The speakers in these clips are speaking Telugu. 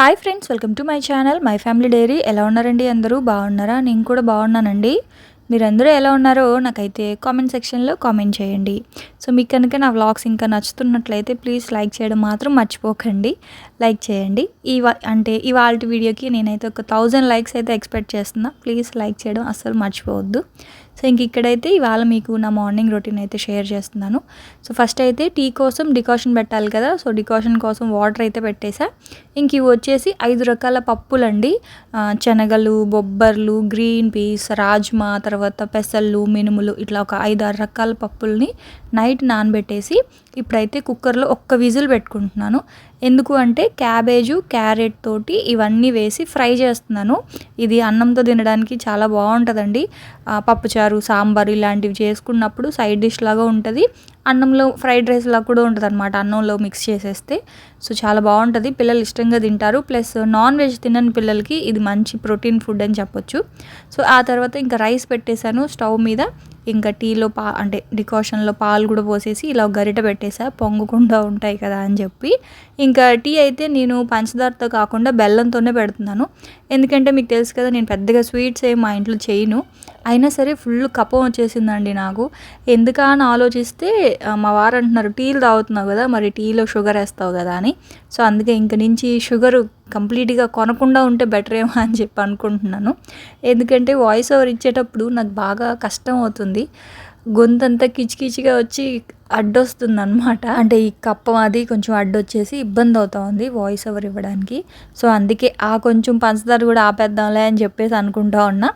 Hi friends welcome to my channel. My family diary. ఎలా ఉన్నారండి అందరూ? బాగున్నారా? నేను కూడా బాగున్నానండి. మీరందరూ ఎలా ఉన్నారో నాకైతే కామెంట్ సెక్షన్లో కామెంట్ చేయండి. సో మీకు కనుక నా వ్లాగ్స్ ఇంకా నచ్చుతున్నట్లయితే ప్లీజ్ లైక్ చేయడం మాత్రం మర్చిపోకండి. లైక్ చేయండి. ఈ అంటే ఇవాళ వీడియోకి నేనైతే ఒక థౌజండ్ లైక్స్ అయితే ఎక్స్పెక్ట్ చేస్తున్నా. ప్లీజ్ లైక్ చేయడం అస్సలు మర్చిపోవద్దు. సో ఇంక ఇక్కడైతే ఇవాళ మీకు నా మార్నింగ్ రొటీన్ అయితే షేర్ చేస్తున్నాను. సో ఫస్ట్ అయితే టీ కోసం డికాషన్ పెట్టాలి కదా సో డికాషన్ కోసం వాటర్ అయితే పెట్టేసా. ఇంక ఇవి వచ్చేసి ఐదు రకాల పప్పులండి. శనగలు బొబ్బర్లు గ్రీన్ పీస్ రాజ్మా తర్వాత పెసళ్ళు మినుములు ఇట్లా ఒక ఐదు ఆరు రకాల పప్పుల్ని నైట్ నానబెట్టేసి ఇప్పుడైతే కుక్కర్లో ఒక్క విజిల్ పెట్టుకుంటున్నాను. ఎందుకు అంటే క్యాబేజు క్యారెట్ తోటి ఇవన్నీ వేసి ఫ్రై చేస్తున్నాను. ఇది అన్నంతో తినడానికి చాలా బాగుంటుందండి. పప్పుచారు సాంబార్ ఇలాంటివి చేసుకున్నప్పుడు సైడ్ డిష్ లాగా ఉంటుంది. అన్నంలో ఫ్రైడ్ రైస్ లాగా కూడా ఉంటుంది అనమాట అన్నంలో మిక్స్ చేసేస్తే. సో చాలా బాగుంటుంది. పిల్లలు ఇష్టంగా తింటారు. ప్లస్ నాన్ వెజ్ తినని పిల్లలకి ఇది మంచి ప్రోటీన్ ఫుడ్ అని చెప్పొచ్చు. సో ఆ తర్వాత ఇంకా రైస్ పెట్టేశాను స్టవ్ మీద. ఇంకా టీలో పా అంటే డికాషన్లో పాలు కూడా పోసేసి ఇలా గరిట పెట్టేసా. పొంగకుండా ఉంటాయి కదా అని చెప్పి. ఇంకా టీ అయితే నేను పంచదారతో కాకుండా బెల్లంతోనే పెడుతున్నాను. ఎందుకంటే మీకు తెలుసు కదా నేను పెద్దగా స్వీట్స్ ఏం మా ఇంట్లో చేయను. అయినా సరే ఫుల్ కపం వచ్చేసిందండి నాకు. ఎందుకా అని ఆలోచిస్తే మా వారు అంటున్నారు టీలు తాగుతున్నావు కదా మరి టీలో షుగర్ వేస్తావు కదా అని. సో అందుకే ఇంక నుంచి షుగర్ కంప్లీట్గా కొనకుండా ఉంటే బెటర్ ఏమో అని చెప్పి అనుకుంటున్నాను. ఎందుకంటే వాయిస్ ఓవర్ ఇచ్చేటప్పుడు నాకు బాగా కష్టం అవుతుంది. గొంతంతా కిచికిచిగా వచ్చి అడ్డొస్తుంది అనమాట అంటే ఈ కప్పం అది కొంచెం అడ్డొచ్చేసి ఇబ్బంది అవుతా ఉంది వాయిస్ ఓవర్ ఇవ్వడానికి. సో అందుకే ఆ కొంచెం పంచదార కూడా ఆపేద్దాంలే అని చెప్పేసి అనుకుంటా ఉన్నా.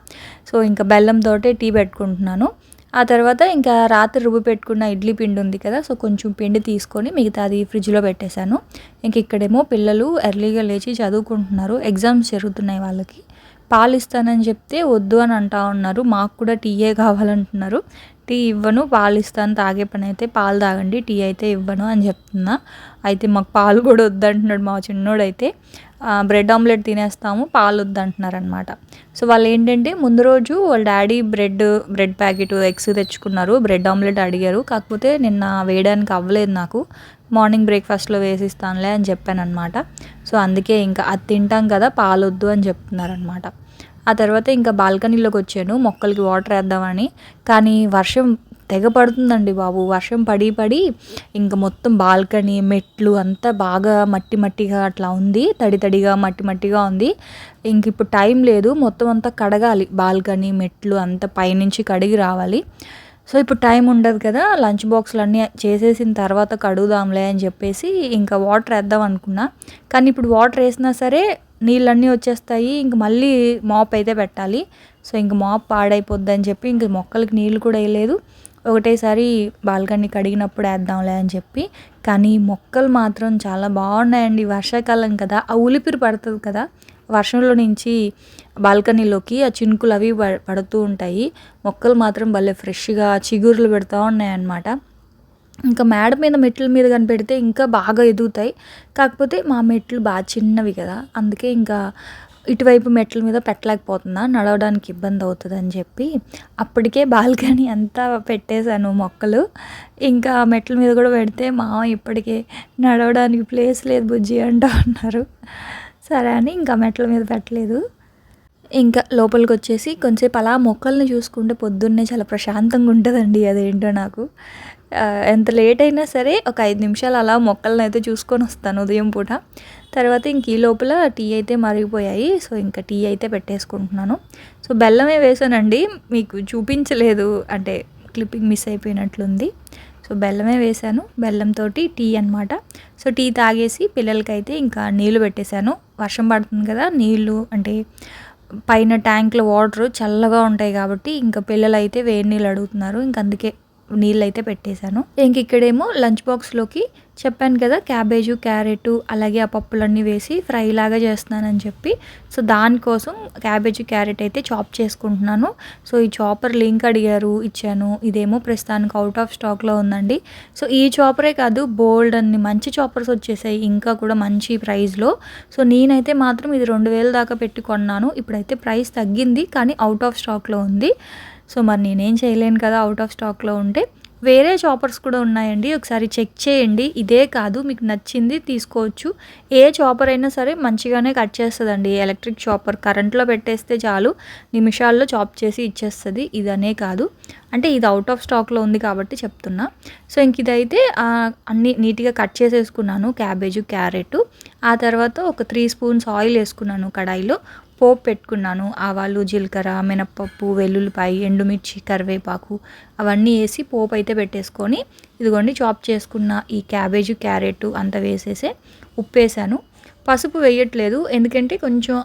సో ఇంకా బెల్లంతోటే టీ పెట్టుకుంటున్నాను. ఆ తర్వాత ఇంకా రాత్రి రుబ్బు పెట్టుకున్న ఇడ్లీ పిండి ఉంది కదా సో కొంచెం పిండి తీసుకొని మిగతా అది ఫ్రిడ్జ్లో పెట్టేశాను. ఇంక ఇక్కడేమో పిల్లలు ఎర్లీగా లేచి చదువుకుంటున్నారు. ఎగ్జామ్స్ జరుగుతున్నాయి వాళ్ళకి. పాలు ఇస్తానని చెప్తే వద్దు అని అంటా ఉన్నారు. మాకు కూడా టీయే కావాలంటున్నారు. టీ ఇవ్వను పాలు ఇస్తాను తాగే పని అయితే పాలు తాగండి టీ అయితే ఇవ్వను అని చెప్తున్నా. అయితే మాకు పాలు కూడా వద్దంటున్నాడు మా చిన్నోడైతే. బ్రెడ్ ఆమ్లెట్ తినేస్తాము పాలు వద్దంటున్నారనమాట సో వాళ్ళు ఏంటంటే ముందు రోజు వాళ్ళ daddy bread bread packet eggs తెచ్చుకున్నారు. బ్రెడ్ ఆమ్లెట్ అడిగారు. కాకపోతే నిన్న వేయడానికి అవ్వలేదు నాకు. మార్నింగ్ బ్రేక్ఫాస్ట్లో వేసిస్తానులే అని చెప్పాను అనమాట సో అందుకే ఇంకా అది తింటాం కదా పాలు వద్దు అని చెప్తున్నారనమాట ఆ తర్వాత ఇంకా బాల్కనీలోకి వచ్చాను. మొక్కలకి వాటర్ వేద్దామని. కానీ వర్షం తెగ పడుతుందండి బాబు. వర్షం పడి పడి ఇంకా మొత్తం బాల్కనీ మెట్లు అంతా బాగా మట్టి మట్టిగా అట్లా ఉంది. తడి తడిగా మట్టి మట్టిగా ఉంది. ఇంక ఇప్పుడు టైం లేదు. మొత్తం అంతా కడగాలి. బాల్కనీ మెట్లు అంతా పైనుంచి కడిగి రావాలి. సో ఇప్పుడు టైం ఉండదు కదా. లంచ్ బాక్స్లు అన్నీ చేసేసిన తర్వాత కడుగుదాంలే అని చెప్పేసి ఇంకా వాటర్ వేద్దాం అనుకున్నా. కానీ ఇప్పుడు వాటర్ వేసినా సరే నీళ్ళన్నీ వచ్చేస్తాయి. ఇంక మళ్ళీ మాప్ అయితే పెట్టాలి. సో ఇంక మాప్ పాడైపోద్ది అని చెప్పి ఇంక మొక్కలకి నీళ్ళు కూడా వేయలేదు. ఒకటేసారి బాల్కనీ కడిగినప్పుడు వేద్దాంలే అని చెప్పి. కానీ మొక్కలు మాత్రం చాలా బాగున్నాయండి. వర్షాకాలం కదా ఆ ఉలిపిరి పడుతుంది కదా. వర్షంలో నుంచి బాల్కనీలోకి ఆ చినుకులు అవి పడుతూ ఉంటాయి. మొక్కలు మాత్రం భలే ఫ్రెష్గా చిగుర్లు పెడతా ఉన్నాయన్నమాట. ఇంకా మేడ మీద మెట్ల మీద కనిపెడితే ఇంకా బాగా ఎదుగుతాయి. కాకపోతే మా మెట్లు బాగా చిన్నవి కదా. అందుకే ఇంకా ఇటువైపు మెట్ల మీద పెట్టలేకపోతున్నా. నడవడానికి ఇబ్బంది అవుతుంది అని చెప్పి అప్పటికే బాల్కనీ అంతా పెట్టేశాను మొక్కలు. ఇంకా మెట్ల మీద కూడా పెడితే మా ఇప్పటికే నడవడానికి ప్లేస్ లేదు బుజ్జి అంటూ ఉన్నారు. సరే అని ఇంకా మెట్ల మీద పెట్టలేదు. ఇంకా లోపలికి వచ్చేసి కొంచెంసేపు అలా మొక్కల్ని చూసుకుంటే పొద్దున్నే చాలా ప్రశాంతంగా ఉంటుందండి అదేంటో నాకు. ఎంత లేట్ అయినా సరే ఒక ఐదు నిమిషాలు అలా మొక్కలను అయితే చూసుకొని వస్తాను ఉదయం పూట. తర్వాత ఇంక ఈ లోపల టీ అయితే మరిగిపోయాయి. సో ఇంకా టీ అయితే పెట్టేసుకుంటున్నాను. సో బెల్లమే వేసానండి. మీకు చూపించలేదు. అంటే క్లిప్పింగ్ మిస్ అయిపోయినట్లుంది. సో బెల్లమే వేసాను. బెల్లంతో టీ అనమాట సో టీ తాగేసి పిల్లలకైతే ఇంకా నీళ్ళు పెట్టేశాను. వర్షం పడుతుంది కదా నీళ్ళు అంటే పైన ట్యాంక్లో వాటర్ చల్లగా ఉంటాయి కాబట్టి ఇంకా పిల్లలు అయితే వేడి నీళ్ళు అడుగుతున్నారు. ఇంక అందుకే నీళ్ళు అయితే పెట్టేశాను. ఇంక ఇక్కడేమో లంచ్ బాక్స్లోకి చెప్పాను కదా క్యాబేజు క్యారెట్ అలాగే ఆ పప్పులన్నీ వేసి ఫ్రై లాగా చేస్తున్నానని చెప్పి. సో దానికోసం క్యాబేజు క్యారెట్ అయితే చాప్ చేసుకుంటున్నాను. సో ఈ చాపర్ లింక్ అడిగారు ఇచ్చాను. ఇదేమో ప్రస్తుతానికి అవుట్ ఆఫ్ స్టాక్లో ఉందండి. సో ఈ చాపరే కాదు బోల్డ్ అన్ని మంచి చాపర్స్ వచ్చేసాయి ఇంకా కూడా మంచి ప్రైస్లో సో నేనైతే మాత్రం ఇది రెండు వేల దాకా పెట్టి కొన్నాను. ఇప్పుడైతే ప్రైస్ తగ్గింది కానీ అవుట్ ఆఫ్ స్టాక్లో ఉంది. సో మరి నేనేం చేయలేను కదా అవుట్ ఆఫ్ స్టాక్లో ఉంటే. వేరే చాపర్స్ కూడా ఉన్నాయండి ఒకసారి చెక్ చేయండి. ఇదే కాదు మీకు నచ్చింది తీసుకోవచ్చు. ఏ చాపర్ అయినా సరే మంచిగానే కట్ చేస్తుందండి. ఎలక్ట్రిక్ చాపర్ కరెంట్లో పెట్టేస్తే చాలు నిమిషాల్లో చాప్ చేసి ఇచ్చేస్తుంది. ఇదనే కాదు. అంటే ఇది అవుట్ ఆఫ్ స్టాక్లో ఉంది కాబట్టి చెప్తున్నా. సో ఇంక ఇదైతే అన్ని నీట్గా కట్ చేసేసుకున్నాను క్యాబేజ్ క్యారెట్ ఆ తర్వాత ఒక త్రీ స్పూన్స్ ఆయిల్ వేసుకున్నాను కడాయిలో. పోపు పెట్టుకున్నాను. ఆవాలు జీలకర్ర మినప్పప్పు వెల్లుల్లిపాయి ఎండుమిర్చి కరివేపాకు అవన్నీ వేసి పోపు అయితే పెట్టేసుకొని ఇదిగోండి చాప్ చేసుకున్న ఈ క్యాబేజ్ క్యారెట్ అంతా వేసేసే ఉప్పు వేసాను పసుపు వేయట్లేదు. ఎందుకంటే కొంచెం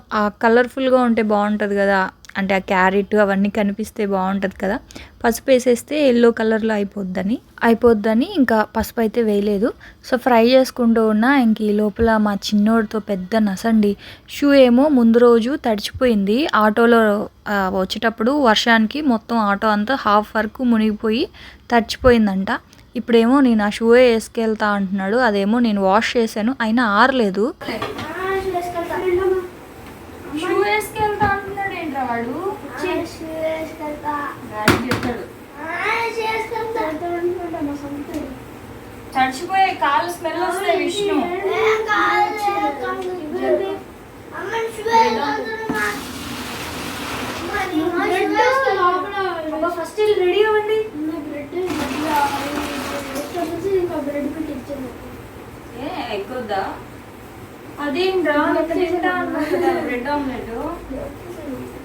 కలర్ఫుల్గా ఉంటే బాగుంటుంది కదా. అంటే ఆ క్యారెట్ అవన్నీ కనిపిస్తే బాగుంటుంది కదా. పసుపు వేసేస్తే ఎల్లో కలర్లో అయిపోద్దని. అయిపోద్దని ఇంకా పసుపు అయితే వేయలేదు. సో ఫ్రై చేసుకుంటూ ఉన్నా ఇంక ఈ లోపల మా చిన్నోడితో పెద్ద నసండి. షూ ఏమో ముందు రోజు తడిచిపోయింది. ఆటోలో వచ్చేటప్పుడు వర్షానికి మొత్తం ఆటో అంతా హాఫ్ వరకు మునిగిపోయి తడిచిపోయిందంట. ఇప్పుడేమో నేను ఆ షూ వేసుకెళ్తా అంటున్నాడు. అదేమో నేను వాష్ చేశాను. అయినా ఆరలేదు షూ వేసుకెళ్తా వాడు తడిచిపోయే కాలు స్మెల్ వస్తాయి విష్ణు. ఫస్ట్ రెడీ అవ్వండి. ఏ అదేంట్రా? తింటా బ్రెడ్ ఆమ్లెట్ పొద్దు పొద్దున నేనే దొరికాను నీకు జోక్ చేయడానికి.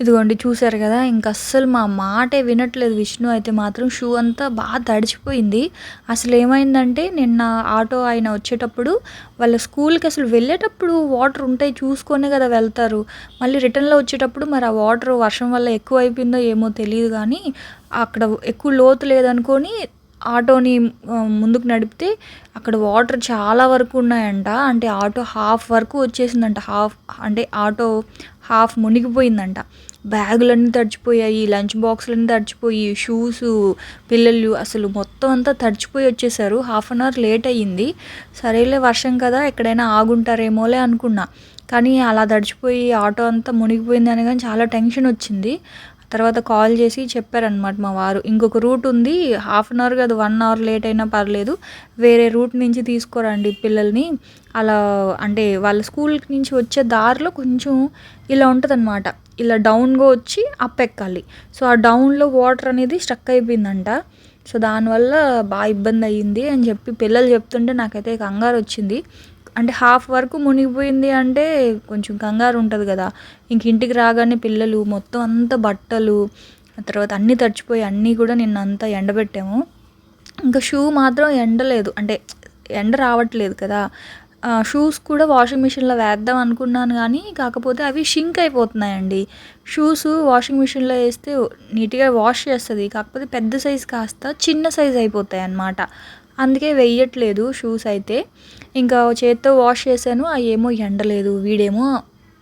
ఇదిగోండి చూసారు కదా ఇంక అస్సలు మా మాటే వినట్లేదు విష్ణు. అయితే మాత్రం షూ అంతా బాగా తడిచిపోయింది. అసలు ఏమైందంటే నిన్న ఆటో ఆయన వచ్చేటప్పుడు వాళ్ళ స్కూల్కి అసలు వెళ్ళేటప్పుడు వాటర్ ఉంటాయి చూసుకొనే కదా వెళ్తారు. మళ్ళీ రిటర్న్లో వచ్చేటప్పుడు మరి ఆ వాటర్ వర్షం వల్ల ఎక్కువ అయిపోయిందో ఏమో తెలియదు కానీ అక్కడ ఎక్కువ లోతు లేదనుకొని ఆటోని ముందుకు నడిపితే అక్కడ వాటర్ చాలా వరకు ఉన్నాయంట. అంటే ఆటో హాఫ్ వరకు వచ్చేసిందంట. హాఫ్ అంటే ఆటో హాఫ్ మునిగిపోయిందంట. బ్యాగులన్నీ తడిచిపోయాయి లంచ్ బాక్సులన్నీ తడిచిపోయి షూస్ పిల్లలు అసలు మొత్తం అంతా తడిచిపోయి వచ్చేసారు. హాఫ్ అన్ అవర్ లేట్ అయ్యింది. సరేలే వర్షం కదా ఎక్కడైనా ఆగుంటారేమోలే అనుకున్నా. కానీ అలా తడిచిపోయి ఆటో అంతా మునిగిపోయింది అని కానీ చాలా టెన్షన్ వచ్చింది. తర్వాత కాల్ చేసి చెప్పారనమాట మా వారు. ఇంకొక రూట్ ఉంది. హాఫ్ అన్ అవర్ కాదు వన్ అవర్ లేట్ అయినా పర్లేదు. వేరే రూట్ నుంచి తీసుకోరండి పిల్లల్ని. అలా అంటే వాళ్ళ స్కూల్ నుంచి వచ్చే దారిలో కొంచెం ఇలా ఉంటుందన్నమాట. ఇలా డౌన్గా వచ్చి అప్ ఎక్కాలి. సో ఆ డౌన్లో వాటర్ అనేది స్ట్రక్ అయిపోయిందంట. సో దానివల్ల బాగా ఇబ్బంది అయ్యింది అని చెప్పి పిల్లలు చెప్తుంటే నాకైతే కంగారు వచ్చింది. అంటే హాఫ్ వరకు మునిగిపోయింది అంటే కొంచెం కంగారు ఉంటుంది కదా. ఇంక ఇంటికి రాగానే పిల్లలు మొత్తం అంతా బట్టలు తర్వాత అన్నీ తడిచిపోయి అన్నీ కూడా నిన్న అంతా ఎండబెట్టాము. ఇంకా షూ మాత్రం ఎండలేదు. అంటే ఎండ రావట్లేదు కదా. షూస్ కూడా వాషింగ్ మిషన్లో వేద్దాం అనుకున్నాను కానీ కాకపోతే అవి షింక్ అయిపోతున్నాయండి. షూస్ వాషింగ్ మిషన్లో వేస్తే నీట్గా వాష్ చేస్తుంది. కాకపోతే పెద్ద సైజ్ కాస్త చిన్న సైజ్ అయిపోతాయి అన్నమాట అందుకే వెయ్యట్లేదు షూస్ అయితే. ఇంకా చేత్తో వాష్ చేశాను అవి ఏమో ఎండలేదు వీడేమో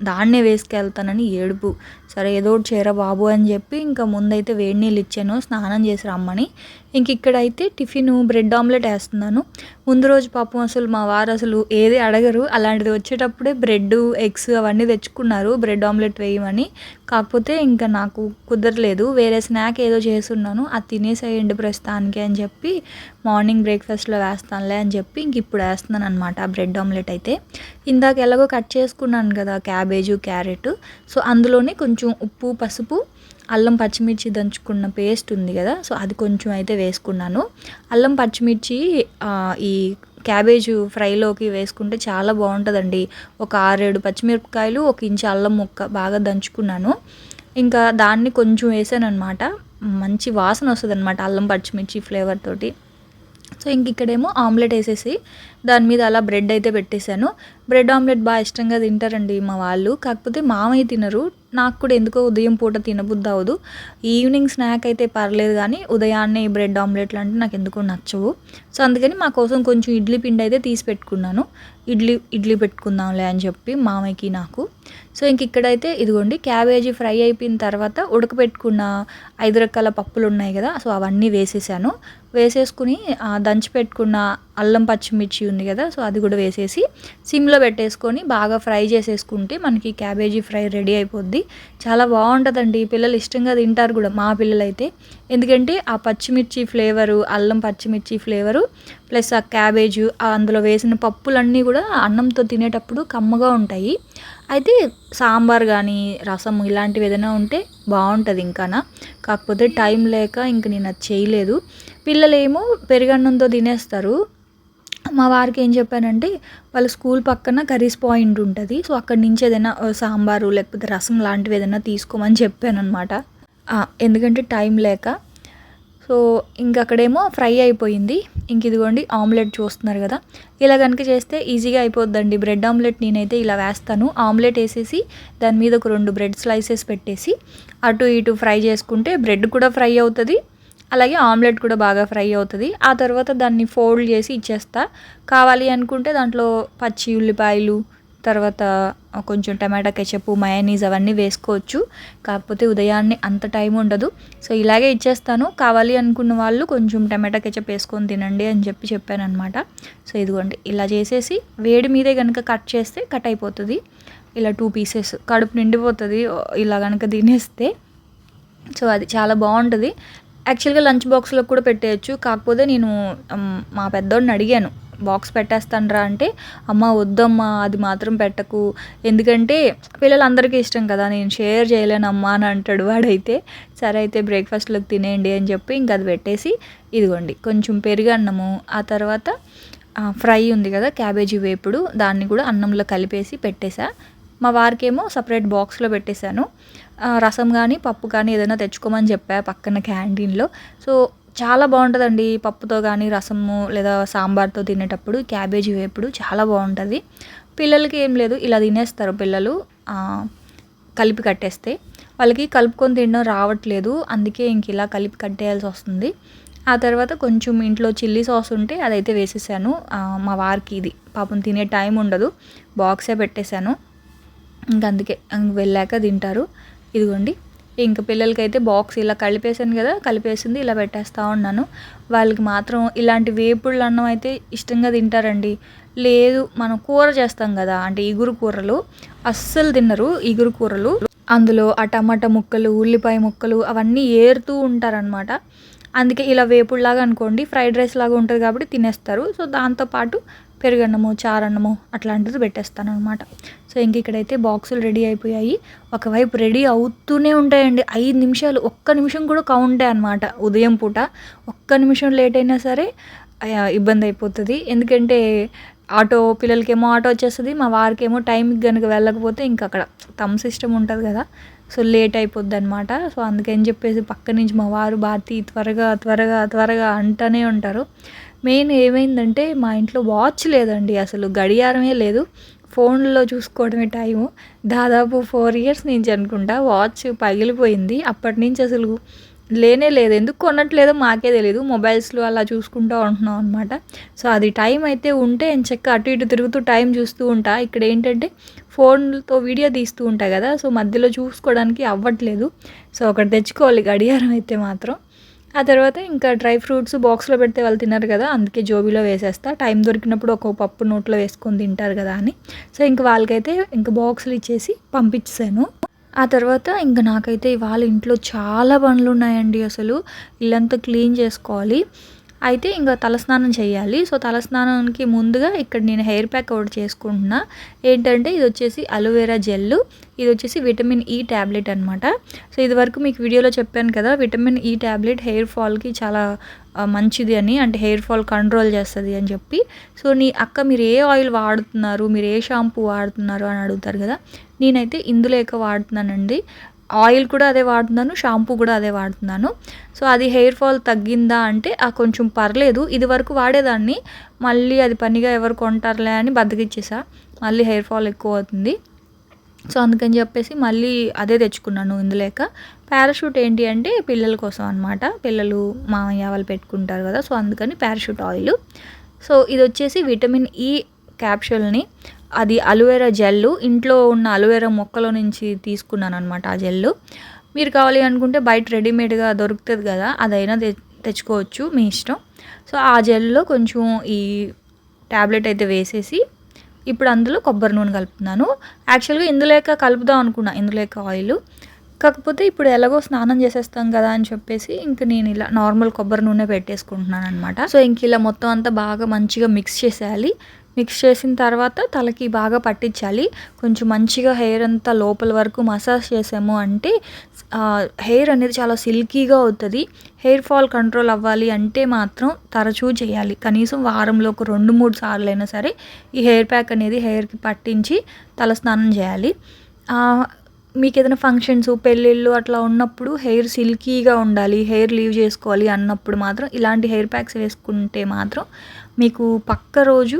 దాన్నే వేసుకెళ్తానని ఏడుపు. సరే ఏదో ఒకటి చేరా బాబు అని చెప్పి ఇంకా ముందైతే వేడి నీళ్ళు ఇచ్చాను స్నానం చేసి రమ్మని. ఇంక ఇక్కడైతే టిఫిన్ బ్రెడ్ ఆమ్లెట్ వేస్తున్నాను. ముందు రోజు పాపం అసలు మా వారు అసలు ఏది అడగరు. అలాంటిది వచ్చేటప్పుడే బ్రెడ్ ఎగ్స్ అవన్నీ తెచ్చుకున్నారు బ్రెడ్ ఆమ్లెట్ వేయమని. కాకపోతే ఇంకా నాకు కుదరలేదు. వేరే స్నాక్ ఏదో చేస్తున్నాను. అది తినేసేయండి ప్రస్తుతానికి అని చెప్పి మార్నింగ్ బ్రేక్ఫాస్ట్లో వేస్తానులే అని చెప్పి ఇంక ఇప్పుడు వేస్తున్నాను అనమాట ఆ బ్రెడ్ ఆమ్లెట్ అయితే. ఇందాక ఎలాగో కట్ చేసుకున్నాను కదా క్యాబేజు క్యారెట్. సో అందులోనే కొంచెం ఉప్పు పసుపు అల్లం పచ్చిమిర్చి దంచుకున్న పేస్ట్ ఉంది కదా. సో అది కొంచెం అయితే వేసుకున్నాను. అల్లం పచ్చిమిర్చి ఈ క్యాబేజ్ ఫ్రైలోకి వేసుకుంటే చాలా బాగుంటుందండి. ఒక ఆరేడు పచ్చిమిరపకాయలు ఒక ఇంచు అల్లం ముక్క బాగా దంచుకున్నాను. ఇంకా దాన్ని కొంచెం వేసాను అనమాట మంచి వాసన వస్తుంది అనమాట అల్లం పచ్చిమిర్చి ఫ్లేవర్ తోటి. సో ఇంక ఇక్కడేమో ఆమ్లెట్ వేసేసి దాని మీద అలా బ్రెడ్ అయితే పెట్టేశాను. బ్రెడ్ ఆమ్లెట్ బాగా ఇష్టంగా తింటారండి మా వాళ్ళు. కాకపోతే మామయ్య తినరు. నాకు కూడా ఎందుకో ఉదయం పూట తినబుద్ది అవ్వదు ఈవినింగ్ స్నాక్ అయితే పర్లేదు కానీ ఉదయాన్నే బ్రెడ్ ఆమ్లెట్లు అంటే నాకు ఎందుకో నచ్చవు. సో అందుకని మా కోసం కొంచెం ఇడ్లీ పిండి అయితే తీసి పెట్టుకున్నాను. ఇడ్లీ ఇడ్లీ పెట్టుకుందాంలే అని చెప్పి మామయ్యకి నాకు. సో ఇంక ఇక్కడైతే ఇదిగోండి క్యాబేజీ ఫ్రై అయిపోయిన తర్వాత ఉడకబెట్టుకున్న ఐదు రకాల పప్పులు ఉన్నాయి కదా సో అవన్నీ వేసేసాను. వేసేసుకుని దంచి పెట్టుకున్న అల్లం పచ్చిమిర్చి ఉంది కదా సో అది కూడా వేసేసి సిమ్లో పెట్టేసుకొని బాగా ఫ్రై చేసేసుకుంటే మనకి క్యాబేజీ ఫ్రై రెడీ అయిపోద్ది. చాలా బాగుంటుందండి పిల్లలు ఇష్టంగా తింటారు కూడా మా పిల్లలైతే. ఎందుకంటే ఆ పచ్చిమిర్చి ఫ్లేవరు అల్లం పచ్చిమిర్చి ఫ్లేవరు ప్లస్ ఆ క్యాబేజు అందులో వేసిన పప్పులన్నీ కూడా అన్నంతో తినేటప్పుడు కమ్మగా ఉంటాయి. అయితే సాంబార్ కానీ రసం ఇలాంటివి ఏదైనా ఉంటే బాగుంటుంది ఇంకానా. కాకపోతే టైం లేక ఇంక నేను అది చేయలేదు. పిల్లలేమో పెరుగన్నంతో తినేస్తారు మా వారికి ఏం చెప్పానంటే వాళ్ళ స్కూల్ పక్కన కర్రీస్ పాయింట్ ఉంటుంది. సో అక్కడి నుంచి ఏదైనా సాంబారు లేకపోతే రసం లాంటివి ఏదైనా తీసుకోమని చెప్పాను అనమాట ఎందుకంటే టైం లేక. సో ఇంక అక్కడేమో ఫ్రై అయిపోయింది. ఇంక ఇదిగోండి ఆమ్లెట్ చూస్తున్నారు కదా. ఇలా కనుక చేస్తే ఈజీగా అయిపోద్దండి. బ్రెడ్ ఆమ్లెట్ నేనైతే ఇలా వేస్తాను. ఆమ్లెట్ వేసేసి దాని మీద ఒక రెండు బ్రెడ్ స్లైసెస్ పెట్టేసి అటు ఇటు ఫ్రై చేసుకుంటే బ్రెడ్ కూడా ఫ్రై అవుతుంది. అలాగే ఆమ్లెట్ కూడా బాగా ఫ్రై అవుతుంది. ఆ తర్వాత దాన్ని ఫోల్డ్ చేసి ఇచ్చేస్తా. కావాలి అనుకుంటే దాంట్లో పచ్చి ఉల్లిపాయలు తర్వాత కొంచెం టమాటా కెచప్ మయనీస్ అవన్నీ వేసుకోవచ్చు. కాకపోతే ఉదయాన్నే అంత టైం ఉండదు. సో ఇలాగే ఇచ్చేస్తాను. కావాలి అనుకున్న వాళ్ళు కొంచెం టమాటా కెచప్ వేసుకొని తినండి అని చెప్పి చెప్పాను అనమాట సో ఇదిగోండి. ఇలా చేసేసి వేడి మీదే కనుక కట్ చేస్తే కట్ అయిపోతుంది. ఇలా టూ పీసెస్ కడుపు నిండిపోతుంది. ఇలా కనుక తినేస్తే. సో అది చాలా బాగుంటుంది. యాక్చువల్గా లంచ్ బాక్స్లో కూడా పెట్టేయచ్చు. కాకపోతే నేను మా పెద్దోడిని అడిగాను బాక్స్ పెట్టేస్తానరా అంటే అమ్మ వద్దమ్మా అది మాత్రం పెట్టకు. ఎందుకంటే పిల్లలందరికీ ఇష్టం కదా నేను షేర్ చేయలేనమ్మా అని అంటాడు వాడైతే. సరే అయితే బ్రేక్ఫాస్ట్లోకి తినేయండి అని చెప్పి ఇంక అది పెట్టేసి ఇదిగోండి కొంచెం పెరుగన్నము ఆ తర్వాత ఫ్రై ఉంది కదా క్యాబేజీ వేపుడు దాన్ని కూడా అన్నంలో కలిపేసి పెట్టేశా మా వారికేమో సపరేట్ బాక్స్లో పెట్టేశాను. రసం కానీ పప్పు కానీ ఏదైనా తెచ్చుకోమని చెప్పా పక్కన క్యాంటీన్లో. సో చాలా బాగుంటుందండి పప్పుతో కానీ రసము లేదా సాంబార్తో తినేటప్పుడు క్యాబేజీ వేపుడు చాలా బాగుంటుంది పిల్లలకి ఏం లేదు ఇలా తినేస్తారు పిల్లలు కలిపి కట్టేస్తే. వాళ్ళకి కలుపుకొని తినడం రావట్లేదు అందుకే ఇంక ఇలా కలిపి కట్టేయాల్సి వస్తుంది. ఆ తర్వాత కొంచెం ఇంట్లో చిల్లీ సాస్ ఉంటే అదైతే వేసేసాను. మా వారికి ఇది. పాపం తినే టైం ఉండదు బాక్సే పెట్టేశాను. ఇంకా అందుకే వెళ్ళాక తింటారు. ఇదిగోండి ఇంక పిల్లలకైతే బాక్స్ ఇలా కలిపేసాను కదా కలిపేసింది ఇలా పెట్టేస్తూ ఉన్నాను. వాళ్ళకి మాత్రం ఇలాంటి వేపుళ్ళు అన్నం అయితే ఇష్టంగా తింటారండి. లేదు మనం కూర చేస్తాం కదా అంటే ఇగురు కూరలు అస్సలు తిన్నరు ఇగురు కూరలు. అందులో ఆ టమాటా ముక్కలు ఉల్లిపాయ ముక్కలు అవన్నీ ఏరుతూ ఉంటారనమాట అందుకే ఇలా వేపుడులాగా అనుకోండి ఫ్రైడ్ రైస్ లాగా ఉంటుంది కాబట్టి తినేస్తారు. సో దాంతోపాటు పెరుగన్నము చారన్నము అట్లాంటిది పెట్టేస్తాను అనమాట సో ఇంక ఇక్కడైతే బాక్సులు రెడీ అయిపోయాయి. ఒకవైపు రెడీ అవుతూనే ఉంటాయండి. ఐదు నిమిషాలు ఒక్క నిమిషం కూడా కౌంటే అనమాట ఉదయం పూట. ఒక్క నిమిషం లేట్ అయినా సరే ఇబ్బంది అయిపోతుంది. ఎందుకంటే ఆటో పిల్లలకేమో ఆటో వచ్చేస్తుంది మా వారికేమో టైంకి కనుక వెళ్ళకపోతే ఇంక అక్కడ తమ్ సిస్టమ్ ఉంటుంది కదా. సో లేట్ అయిపోద్ది అనమాట సో అందుకని చెప్పేసి పక్క నుంచి మా వారు బాతి త్వరగా త్వరగా త్వరగా అంటూనే ఉంటారు. మెయిన్ ఏమైందంటే మా ఇంట్లో వాచ్ లేదండి అసలు గడియారమే లేదు. ఫోన్లో చూసుకోవడమే టైము. దాదాపు ఫోర్ ఇయర్స్ నుంచి అనుకుంటా వాచ్ పగిలిపోయింది. అప్పటి నుంచి అసలు లేనే లేదు. ఎందుకు కొనట్లేదో మాకే తెలియదు మొబైల్స్లో అలా చూసుకుంటూ ఉంటున్నాం అనమాట సో అది టైం అయితే ఉంటే చెక్క అటు ఇటు తిరుగుతూ టైం చూస్తూ ఉంటా. ఇక్కడ ఏంటంటే ఫోన్తో వీడియో తీస్తూ ఉంటా కదా సో మధ్యలో చూసుకోవడానికి అవ్వట్లేదు. సో ఒకటి తెచ్చుకోవాలి గడియారం అయితే మాత్రం. ఆ తర్వాత ఇంకా డ్రై ఫ్రూట్స్ బాక్స్లో పెడితే వాళ్ళు తిన్నారు కదా అందుకే జోబీలో వేసేస్తా. టైం దొరికినప్పుడు ఒక పప్పు నోట్లో వేసుకొని తింటారు కదా అని. సో ఇంక వాళ్ళకైతే ఇంకా బాక్సులు ఇచ్చేసి పంపించాను ఆ తర్వాత ఇంకా నాకైతే ఇవాళ ఇంట్లో చాలా పనులు ఉన్నాయండి అసలు. ఇల్లంతా క్లీన్ చేసుకోవాలి. అయితే ఇంకా తలస్నానం చేయాలి. సో తలస్నానానికి ముందుగా ఇక్కడ నేను హెయిర్ ప్యాక్ ఒకటి చేసుకుంటున్నా. ఏంటంటే ఇది వచ్చేసి అలోవెరా జెల్ ఇది వచ్చేసి విటమిన్ ఈ ట్యాబ్లెట్ అనమాట సో ఇది వరకు మీకు వీడియోలో చెప్పాను కదా విటమిన్ ఈ ట్యాబ్లెట్ హెయిర్ ఫాల్కి చాలా మంచిది అని అంటే హెయిర్ ఫాల్ కంట్రోల్ చేస్తుంది అని చెప్పి. సో నీ అక్క మీరు ఏ ఆయిల్ వాడుతున్నారు మీరు ఏ షాంపూ వాడుతున్నారు అని అడుగుతారు కదా నేనైతే ఇందులో ఎక్కువ వాడుతున్నానండి. ఆయిల్ కూడా అదే వాడుతున్నాను షాంపూ కూడా అదే వాడుతున్నాను. సో అది హెయిర్ ఫాల్ తగ్గిందా అంటే ఆ కొంచెం పర్లేదు. ఇది వరకు వాడేదాన్ని. మళ్ళీ అది పనిగా ఎవరు కొంటారులే అని బద్దకిచ్చేసా. మళ్ళీ హెయిర్ ఫాల్ ఎక్కువ అవుతుంది. సో అందుకని చెప్పేసి మళ్ళీ అదే తెచ్చుకున్నాను ఇందులేక. పారాషూట్ ఏంటి అంటే పిల్లల కోసం అనమాట పిల్లలు మామయ్య వాళ్ళు పెట్టుకుంటారు కదా సో అందుకని పారాషూట్ ఆయిల్. సో ఇది వచ్చేసి విటమిన్ ఈ క్యాప్షుల్ని అది అలోవెరా జెల్లు. ఇంట్లో ఉన్న అలోవెరా మొక్కలో నుంచి తీసుకున్నాను అనమాట ఆ జెల్లు. మీరు కావాలి అనుకుంటే బయట రెడీమేడ్గా దొరుకుతుంది కదా అదైనా తెచ్చుకోవచ్చు మీ ఇష్టం. సో ఆ జెల్లో కొంచెం ఈ ట్యాబ్లెట్ అయితే వేసేసి ఇప్పుడు అందులో కొబ్బరి నూనె కలుపుతున్నాను. యాక్చువల్గా ఇందులేక కలుపుదాం అనుకున్నా ఇందులేక ఆయిల్. కాకపోతే ఇప్పుడు ఎలాగో స్నానం చేసేస్తాం కదా అని చెప్పేసి ఇంక నేను ఇలా నార్మల్ కొబ్బరి నూనె పెట్టేసుకుంటున్నాను అనమాట సో ఇంక ఇలా మొత్తం అంతా బాగా మంచిగా మిక్స్ చేసేయాలి. మిక్స్ చేసిన తర్వాత తలకి బాగా పట్టించాలి. కొంచెం మంచిగా హెయిర్ అంతా లోపల వరకు మసాజ్ చేసాము అంటే హెయిర్ అనేది చాలా సిల్కీగా అవుతుంది. హెయిర్ ఫాల్ కంట్రోల్ అవ్వాలి అంటే మాత్రం తరచూ చేయాలి. కనీసం వారంలో ఒక రెండు మూడు సార్లు అయినా సరే ఈ హెయిర్ ప్యాక్ అనేది హెయిర్కి పట్టించి తల స్నానం చేయాలి. మీకు ఏదైనా ఫంక్షన్స్ పెళ్ళిళ్ళు అట్లా ఉన్నప్పుడు హెయిర్ సిల్కీగా ఉండాలి హెయిర్ లీవ్ చేసుకోవాలి అన్నప్పుడు మాత్రం ఇలాంటి హెయిర్ ప్యాక్స్ వేసుకుంటే మాత్రం మీకు పక్క రోజు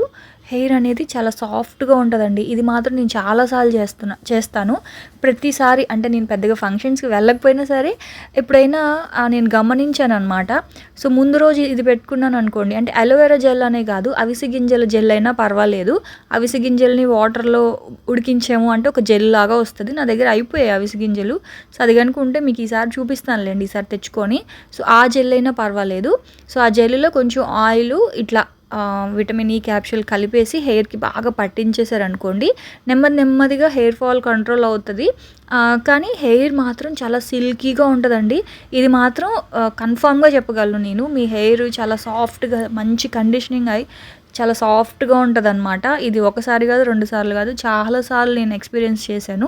హెయిర్ అనేది చాలా సాఫ్ట్గా ఉంటుందండి. ఇది మాత్రం నేను చాలాసార్లు చేస్తున్నా చేస్తాను. ప్రతిసారి అంటే నేను పెద్దగా ఫంక్షన్స్కి వెళ్ళకపోయినా సరే ఎప్పుడైనా నేను గమనించాను అనమాట సో ముందు రోజు ఇది పెట్టుకున్నాను అనుకోండి. అంటే అలోవెరా జెల్ అనే కాదు అవిసి గింజల జెల్ అయినా పర్వాలేదు. అవిసి గింజల్ని వాటర్లో ఉడికించాము అంటే ఒక జెల్ లాగా వస్తుంది. నా దగ్గర అయిపోయాయి అవిసి గింజలు. సో అది కనుక ఉంటే మీకు ఈసారి చూపిస్తానులేండి ఈసారి తెచ్చుకొని. సో ఆ జెల్ అయినా పర్వాలేదు. సో ఆ జెల్లో కొంచెం ఆయిల్ ఇట్లా విటమిన్ e ఈ క్యాప్షుల్ కలిపేసి హెయిర్కి బాగా పట్టించేశారనుకోండి నెమ్మది నెమ్మదిగా హెయిర్ ఫాల్ కంట్రోల్ అవుతుంది. కానీ హెయిర్ మాత్రం చాలా సిల్కీగా ఉంటుందండి. ఇది మాత్రం కన్ఫామ్గా చెప్పగలను నేను. మీ హెయిర్ చాలా సాఫ్ట్గా మంచి కండిషనింగ్ అయి చాలా సాఫ్ట్గా ఉంటుంది అనమాట ఇది ఒకసారి కాదు రెండు సార్లు కాదు చాలాసార్లు నేను ఎక్స్పీరియన్స్ చేశాను.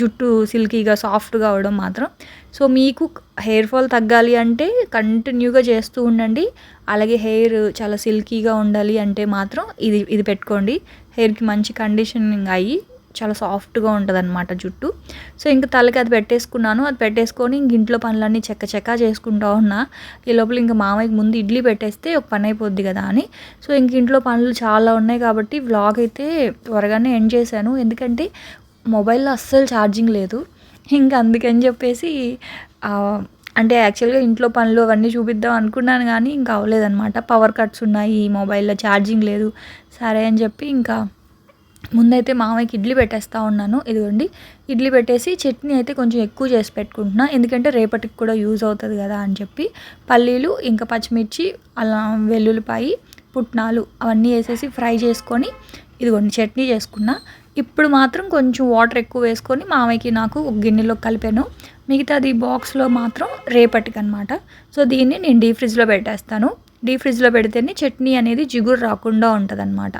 జుట్టు సిల్కీగా సాఫ్ట్గా అవడం మాత్రం. సో మీకు హెయిర్ ఫాల్ తగ్గాలి అంటే కంటిన్యూగా చేస్తూ ఉండండి. అలాగే హెయిర్ చాలా సిల్కీగా ఉండాలి అంటే మాత్రం ఇది ఇది పెట్టుకోండి. హెయిర్కి మంచి కండిషనింగ్ అయ్యి చాలా సాఫ్ట్గా ఉంటుంది అనమాట జుట్టు. సో ఇంక తలకి అది పెట్టేసుకున్నాను. అది పెట్టేసుకొని ఇంక ఇంట్లో పనులన్నీ చెక్క చెక్క చేసుకుంటా ఉన్నా. ఈ లోపల ఇంకా మామయ్యకి ముందు ఇడ్లీ పెట్టేస్తే ఒక పని అయిపోద్ది కదా అని. సో ఇంక ఇంట్లో పనులు చాలా ఉన్నాయి కాబట్టి వ్లాగ్ అయితే త్వరగానే ఎండ్ చేశాను. ఎందుకంటే మొబైల్లో అస్సలు ఛార్జింగ్ లేదు. ఇంకా అందుకని చెప్పేసి అంటే యాక్చువల్గా ఇంట్లో పనులు అవన్నీ చూపిద్దాం అనుకున్నాను కానీ ఇంకా అవ్వలేదన్నమాట. పవర్ కట్స్ ఉన్నాయి ఈ మొబైల్లో ఛార్జింగ్ లేదు. సరే అని చెప్పి ఇంకా ముందైతే మామయ్యకి ఇడ్లీ పెట్టేస్తూ ఉన్నాను. ఇదిగోండి ఇడ్లీ పెట్టేసి చట్నీ అయితే కొంచెం ఎక్కువ చేసి పెట్టుకుంటున్నా. ఎందుకంటే రేపటికి కూడా యూజ్ అవుతుంది కదా అని చెప్పి పల్లీలు ఇంకా పచ్చిమిర్చి అలా వెల్లుల్లిపాయి పుట్నాలు అవన్నీ వేసేసి ఫ్రై చేసుకొని ఇదిగోండి చట్నీ చేసుకున్నా. ఇప్పుడు మాత్రం కొంచెం వాటర్ ఎక్కువ వేసుకొని మామయ్యకి నాకు ఒక గిన్నెలో కలిపాను. మిగతాది బాక్స్లో మాత్రం రేపటికి అనమాట సో దీన్ని నేను డీ ఫ్రిడ్జ్లో పెట్టేస్తాను. డీ ఫ్రిడ్జ్లో పెడితేనే చట్నీ అనేది జిగురు రాకుండా ఉంటుంది అనమాట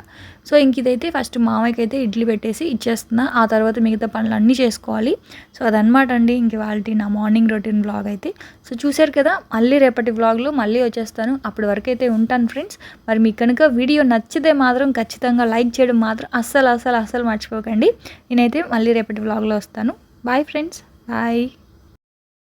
సో ఇంక ఇదైతే ఫస్ట్ మామయ్యకి అయితే ఇడ్లీ పెట్టేసి ఇచ్చేస్తున్నా. ఆ తర్వాత మిగతా పనులు అన్నీ చేసుకోవాలి. సో అదనమాట అండి. ఇంక వాళ్ళ నా మార్నింగ్ రొటీన్ బ్లాగ్ అయితే. సో చూశారు కదా మళ్ళీ రేపటి బ్లాగ్లో మళ్ళీ వచ్చేస్తాను. అప్పటి వరకు అయితే ఉంటాను ఫ్రెండ్స్. మరి మీకు కనుక వీడియో నచ్చితే మాత్రం ఖచ్చితంగా లైక్ చేయడం మాత్రం అస్సలు అస్సలు అస్సలు మర్చిపోకండి. నేనైతే మళ్ళీ రేపటి బ్లాగ్లో వస్తాను. Bye friends. బాయ్.